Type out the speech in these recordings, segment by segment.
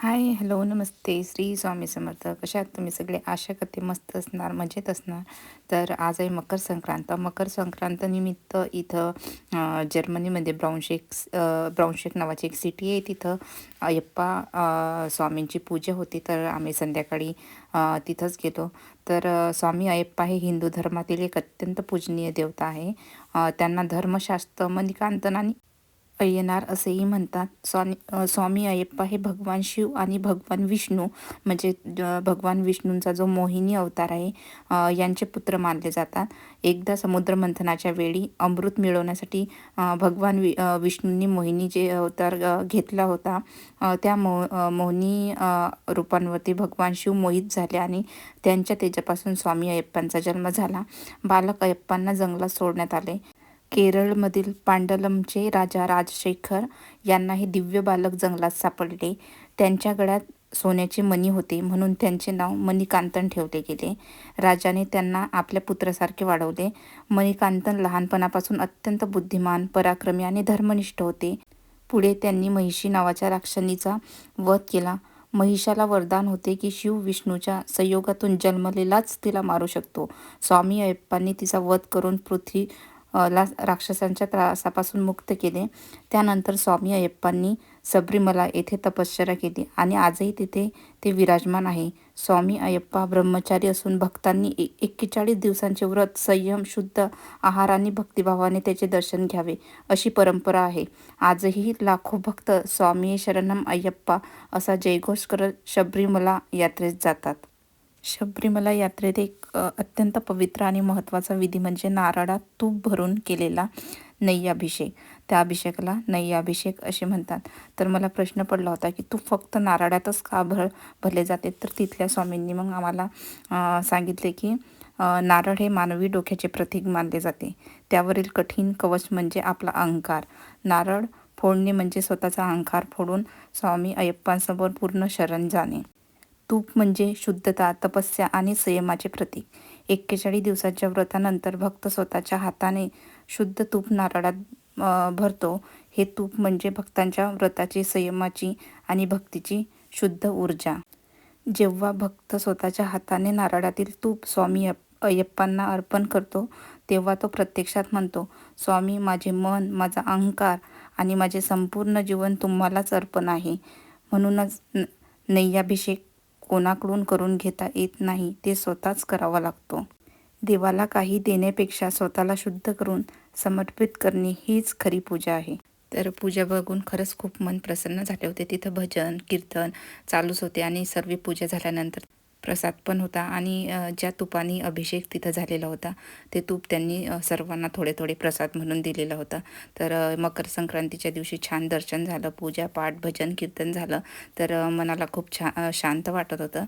Hi hello नमस्ते. श्री स्वामी समर्थ. कशा आहात तुम्ही? सगळे आशा करते मस्त असणार मजेत असणार. तर आज आहे मकर संक्रांत. मकर संक्रांत निमित्त इथं जर्मनीमध्ये ब्राऊनशेक ब्राऊनशेक नावाची एक सिटी आहे तिथं अयप्पा स्वामींची पूजा होती. तर आम्ही संध्याकाळी तिथंच गेलो. तर स्वामी अयप्पा हे हिंदू धर्मातील एक अत्यंत पूजनीय देवता आहे. त्यांना धर्मशास्त्र मणिकांतन आणि अय्यनार असेही म्हणतात. स्वामी स्वामी अय्यप्पा हे भगवान शिव आणि भगवान विष्णू म्हणजे ज- भगवान विष्णूंचा जो मोहिनी अवतार आहे यांचे पुत्र मानले जातात. एकदा समुद्र मंथनाच्या वेळी अमृत मिळवण्यासाठी भगवान वि विष्णूंनी मोहिनी जे अवतार घेतला होता त्या मो मोहिनी रूपांवरती भगवान शिव मोहित झाले आणि त्यांच्या तेजापासून स्वामी अय्यप्पांचा जन्म झाला. बालक अय्यप्पांना जंगलात सोडण्यात आले. केरळमधील पांडलमचे राजा राजशेखर यांना हे दिव्य बालक जंगलात सापडले. त्यांच्या गळ्यात सोन्याचे मणी होते म्हणून त्यांचे नाव मणिकांतन ठेवले गेले. राजाने त्यांना आपल्या पुत्रासारखे वाढवले. मणिकांतन लहानपणापासून अत्यंत बुद्धिमान पराक्रमी आणि धर्मनिष्ठ होते. पुढे त्यांनी महिषी नावाच्या राक्षणीचा वध केला. महिषाला वरदान होते की शिव विष्णूच्या संयोगातून जन्मलेलाच तिला मारू शकतो. स्वामी अय्यप्पांनी तिचा वध करून पृथ्वी ला राक्षसांच्या त्रासापासून मुक्त केले. त्यानंतर स्वामी अय्यप्पांनी सबरीमला येथे तपश्चर्या केली आणि आजही तिथे ते विराजमान आहे. स्वामी अय्यप्पा ब्रह्मचारी असून भक्तांनी ए एक्केचाळीस दिवसांचे व्रत संयम शुद्ध आहार आणि भक्तिभावाने त्याचे दर्शन घ्यावे अशी परंपरा आहे. आजही लाखो भक्त स्वामी शरणम अय्यप्पा असा जयघोष करत शबरीमला यात्रेत जातात. शबरीमला यात्रेत एक अत्यंत पवित्र आणि महत्त्वाचा विधी म्हणजे नारळात तूप भरून केलेला नैयाभिषेक. त्या अभिषेकाला नैयाभिषेक असे म्हणतात. तर मला प्रश्न पडला होता की तू फक्त नारळातच का भर भरले जाते? तर तिथल्या स्वामींनी मग आम्हाला सांगितले की नारळ हे मानवी डोक्याचे प्रतीक मानले जाते. त्यावरील कठीण कवच म्हणजे आपला अहंकार. नारळ फोडणे म्हणजे स्वतःचा अहंकार फोडून स्वामी अय्यप्पांसमोर पूर्ण शरण जाणे. तूप म्हणजे शुद्धता तपस्या आणि संयमाचे प्रतीक. एक्केचाळीस दिवसाच्या व्रतानंतर भक्त स्वतःच्या हाताने शुद्ध तूप नारळात भरतो. हे तूप म्हणजे भक्तांच्या व्रताची संयमाची आणि भक्तीची शुद्ध ऊर्जा. जेव्हा भक्त स्वतःच्या हाताने नारळातील तूप स्वामी अय्यप्पांना अर्पण करतो तेव्हा तो प्रत्यक्षात म्हणतो स्वामी माझे मन माझा अहंकार आणि माझे संपूर्ण जीवन तुम्हालाच अर्पण आहे. म्हणूनच न- नैयाभिषेक कोणाकडून करून घेता येत नाही ते स्वतःच करावा लागतो. देवाला काही देण्यापेक्षा स्वतःला शुद्ध करून समर्पित करणे हीच खरी पूजा आहे. तर पूजा बघून खरंच खूप मन प्रसन्न झाले होते. तिथं भजन कीर्तन चालूच होते आणि सर्व पूजा झाल्यानंतर प्रसाद पण होता आणि ज्या तुपाने अभिषेक तिथं झालेला होता ते तूप त्यांनी सर्वांना थोडे थोडे प्रसाद म्हणून दिलेला होता. तर मकर संक्रांतीच्या दिवशी छान दर्शन झालं पूजा पाठ भजन कीर्तन झालं. तर मनाला खूप छा शांत वाटत होतं.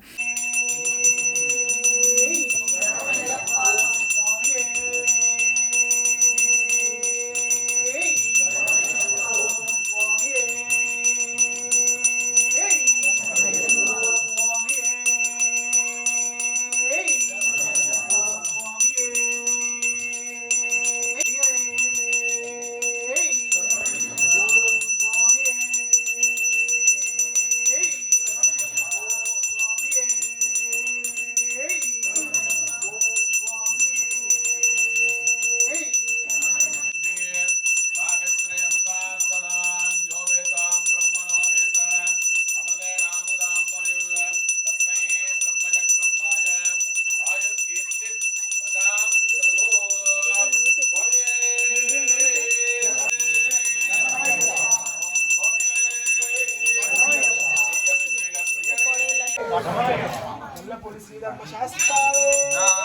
policial, mas já está.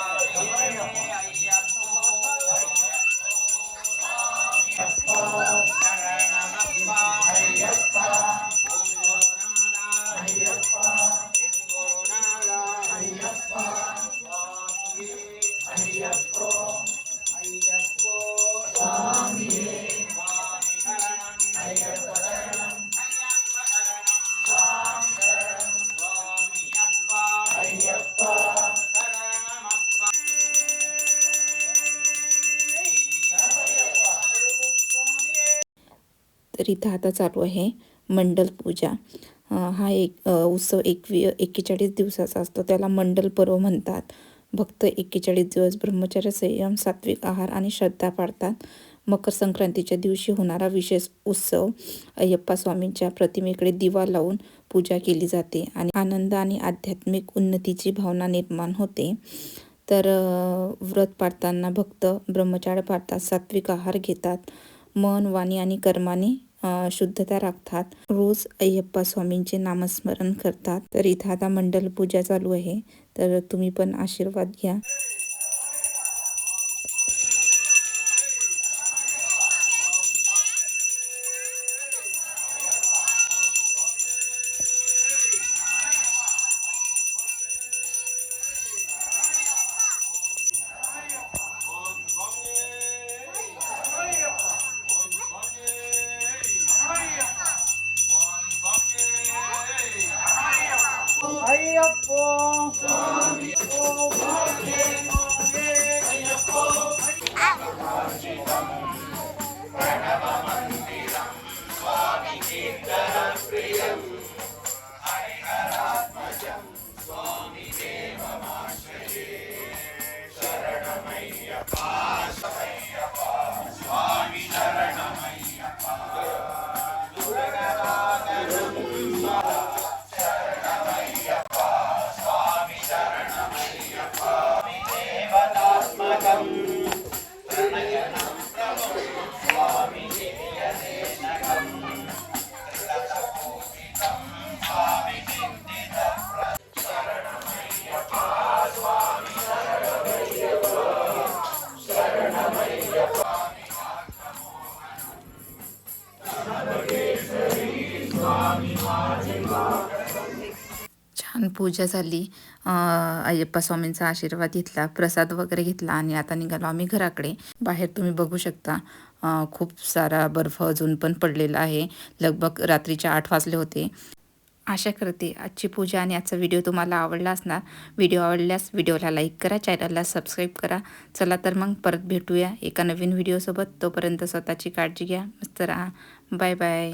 तर इथं आता चालू आहे मंडल पूजा. हा एक उत्सव एकवी एक्केचाळीस दिवसाचा असतो. त्याला मंडल पर्व म्हणतात. भक्त एक्केचाळीस दिवस ब्रह्मचर्य संयम सात्विक आहार आणि श्रद्धा पाळतात. मकर संक्रांतीच्या दिवशी होणारा विशेष उत्सव अय्यप्पा स्वामींच्या प्रतिमेकडे दिवा लावून पूजा केली जाते आणि आनंद आणि आध्यात्मिक उन्नतीची भावना निर्माण होते. तर व्रत पाळताना भक्त ब्रह्मचार्य पाळतात सात्विक आहार घेतात. मन वाणी आणि कर्माने शुद्धता राखतात. रोज अय्यप्पा स्वामींचे नामस्मरण करतात. तर इथं आता मंडल पूजा चालू आहे. तर तुम्ही पण आशीर्वाद घ्या. Yeah. छान पूजा झाली. अय्यप्पा स्वामींचा आशीर्वाद घेतला प्रसाद वगैरे घेतला आणि आता निघालो आम्ही घराकडे. बाहेर तुम्ही बघू शकता. खूप सारा बर्फ अजून पण पडलेला आहे. लगभग रात्रीच्या आठ वाजले होते. आशा करते आजची पूजा आणि आजचा व्हिडिओ तुम्हाला आवडला असणार. व्हिडिओ आवडल्यास व्हिडिओला लाईक करा चॅनलला सबस्क्राईब करा. चला तर मग परत भेटूया एका नवीन व्हिडिओसोबत. तोपर्यंत स्वतःची काळजी घ्या. मस्त राहा. Bye bye.